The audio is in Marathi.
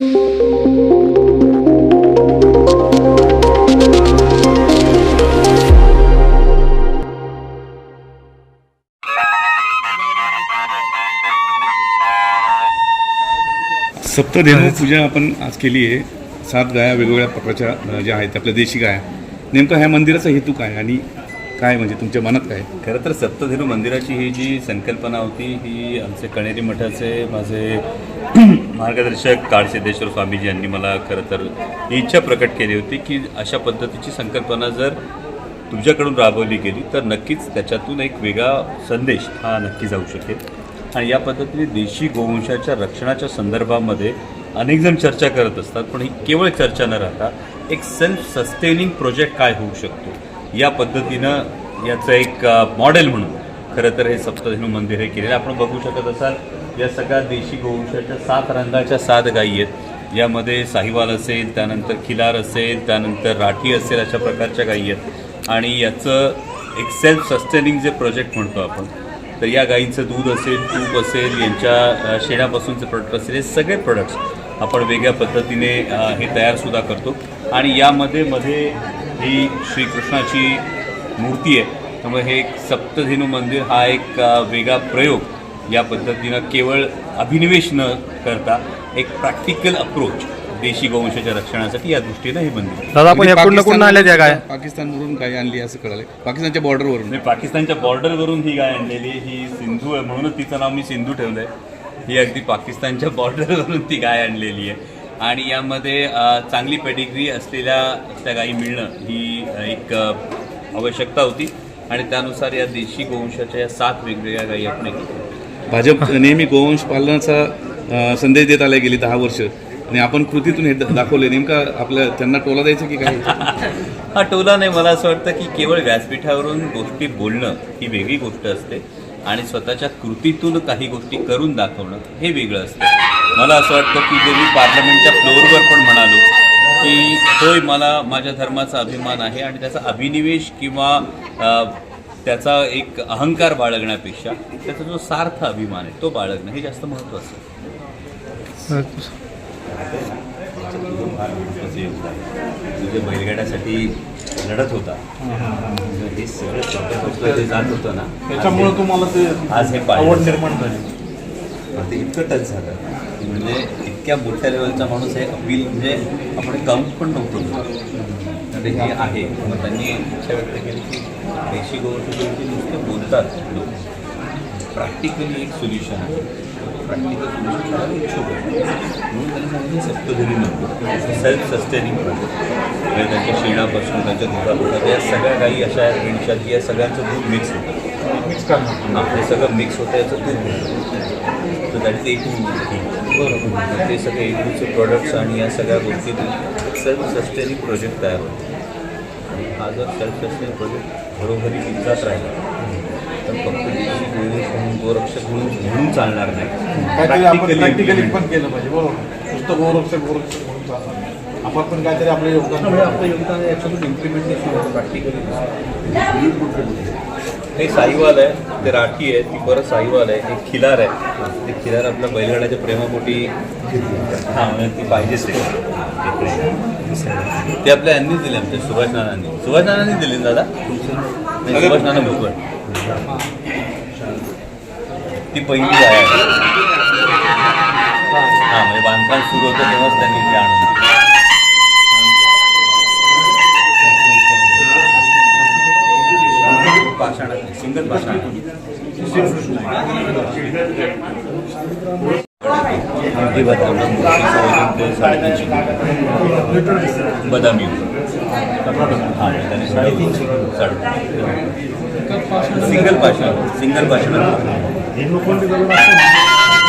सप्तधेनू पूजा आपण आज केली आहे. सात गाया वेगवेगळ्या प्रकारच्या ज्या आहेत आपल्या देशी गाया. नेमकं ह्या मंदिराचा हेतू काय आणि काय म्हणजे तुमच्या मनात काय? खरं तर सप्तधेनू मंदिराची ही जी संकल्पना होती ही आमचे कणेरी मठाचे माझे मार्गदर्शक काळसिद्धेश्वर स्वामीजी यांनी मला खरं तर ही इच्छा प्रकट केली होती की अशा पद्धतीची संकल्पना जर तुमच्याकडून राबवली गेली तर नक्कीच त्याच्यातून एक वेगळा संदेश हा नक्की जाऊ शकेल. आणि या पद्धतीने देशी गोवंशाच्या रक्षणाच्या संदर्भामध्ये अनेकजण चर्चा करत असतात पण ही केवळ चर्चा न राहता एक सेल्फ सस्टेनिंग प्रोजेक्ट काय होऊ शकतो? या पद्धतीनं याचं एक मॉडेल म्हणून. खरं तर हे सप्तधेनू मंदिर हे केलेलं आपण बघू शकत असाल या सगळ्या देशी गोवंशाच्या सात रंगाच्या सात गायी आहेत. यामध्ये साहिवाल असेल त्यानंतर खिलार असेल त्यानंतर राठी असेल अशा प्रकारच्या गायी आहेत. आणि याचं एक सेल्फ सस्टेनिंग जे प्रोजेक्ट म्हणतो आपण तर या गायींचं दूध असेल तूप असेल यांच्या शेणापासूनचे प्रोडक्ट असेल हे सगळे प्रोडक्ट्स आपण वेगळ्या पद्धतीने हे तयारसुद्धा करतो. आणि यामध्ये मध्ये ही श्रीकृष्णाची मूर्ती आहे. त्यामुळे हे एक सप्तधेनू मंदिर हा एक वेगळा प्रयोग या पद्धतीनं केवळ अभिनिवेश न करता एक प्रॅक्टिकल अप्रोच देशी गोवंशाच्या रक्षणासाठी या दृष्टीनं हे मंदिर. दादा आपण या कुठं कुठं आल्या त्या काय पाकिस्तानवरून गाय आणली असं कळालं पाकिस्तानच्या बॉर्डरवरून मी पाकिस्तानच्या बॉर्डरवरून ही गाय आणलेली आहे. ही सिंधू आहे म्हणूनच तिचं नाव मी सिंधू ठेवलं आहे ही अगदी पाकिस्तानच्या बॉर्डरवरून ती गाय आणलेली आहे. आणि यामध्ये चांगली पेडिग्री असलेल्या त्या गायी मिळणं ही एक आवश्यकता होती. आणि त्यानुसार या देशी गोवंशाच्या या सात वेगवेगळ्या गायी आपण. भाजप नेहमी गोवंश पालनाचा संदेश देत आला गेली दहा वर्ष. आणि आपण कृतीतून हे दाखवले. नेमका आपल्या त्यांना टोला द्यायचं की काय? हा टोला नाही. मला असं वाटतं की केवळ व्यासपीठावरून गोष्टी बोलणं ही वेगळी गोष्ट असते. आणि स्वतःच्या कृतीतून काही गोष्टी करून दाखवणं हे वेगळं असतं. मला असं वाटतं की जे मी पार्लमेंटच्या फ्लोअरवर पण म्हणालो की होय मला माझ्या धर्माचा अभिमान आहे आणि त्याचा अभिनिवेश किंवा त्याचा एक अहंकार बाळगण्यापेक्षा त्याचा जो सार्थ अभिमान आहे तो बाळगणं हे जास्त महत्त्वाचं आहे. तुझ्या बैलगाड्यासाठी लढत होता. हे सगळं जात होतं ना. त्याच्यामुळे तुम्हाला ते आज हे आवड पाहिलं निर्माण झाली. मला ते इतकं टच झालं. म्हणजे इतक्या मोठ्या लेवलचा माणूस हे अपील म्हणजे आपण काउंट पण नव्हतो. तर हे आहे. मग त्यांनी इच्छा व्यक्त केली की देशी गोष्टी नुसते बोलतात लोक. प्रॅक्टिकली एक सोल्युशन आहे. प्रॅक्टिकल सोल्युशन करायला इच्छुक आहे म्हणून त्यांनी सांगितलं सप्तधरी म्हणतो सेल्फ सस्टेनिंग प्रोजेक्ट म्हणजे त्यांच्या शेणापासून त्यांच्या दुधापासून या सगळ्या काही अशा आहेत रेणशात की या सगळ्यांचं दूध मिक्स होतं. मिक्स करणार. हां सगळं मिक्स होतं याचं दूध होतं. तर इज एटू बरोबर ते सगळे एटूचे प्रोडक्ट्स आणि या सगळ्या गोष्टीतून सेल्फ सस्टेनिंग प्रोजेक्ट तयार होतो. आणि हा जर सेल्फ सस्टेनिंग प्रोजेक्ट घरोघरी विकत राहिला तर फक्त म्हणून गोरक्षक म्हणून म्हणून चालणार नाही. काहीतरी आपण Practically प्रॅक्टिकली. पण केलं पाहिजे बरोबर. नुसतं गोरक्षक गोरक्षक म्हणून चालणार आपण पण काहीतरी आपलं योगदान त्यामुळे आपलं योगदान याच्यातून इम्प्लिमेंटेशन होतं प्रॅक्टिकली हे साईवाल आहे ते राठी आहे ती परत साईवाल आहे एक खिलार आहे. ते खिलार आपल्या बैलगाड्याच्या प्रेमापोटी हां म्हणजे ती पाहिजेच आहे. ते आपल्या यांनीच दिले आमच्या सुभाष नानांनी. सुभाष नानांनी दिले ना दादा? नाही, सुभाष नाना भोकर ती पहिली आहे. हां म्हणजे बांधकाम सुरू होतं तेव्हाच त्यांनी ती आणून पाषाण सिंगल बदाम साडेतीनशे. बदामी. हां त्याने साडेतीनशे साडे सिंगल पाषाण सिंगल 縁のコンビがいました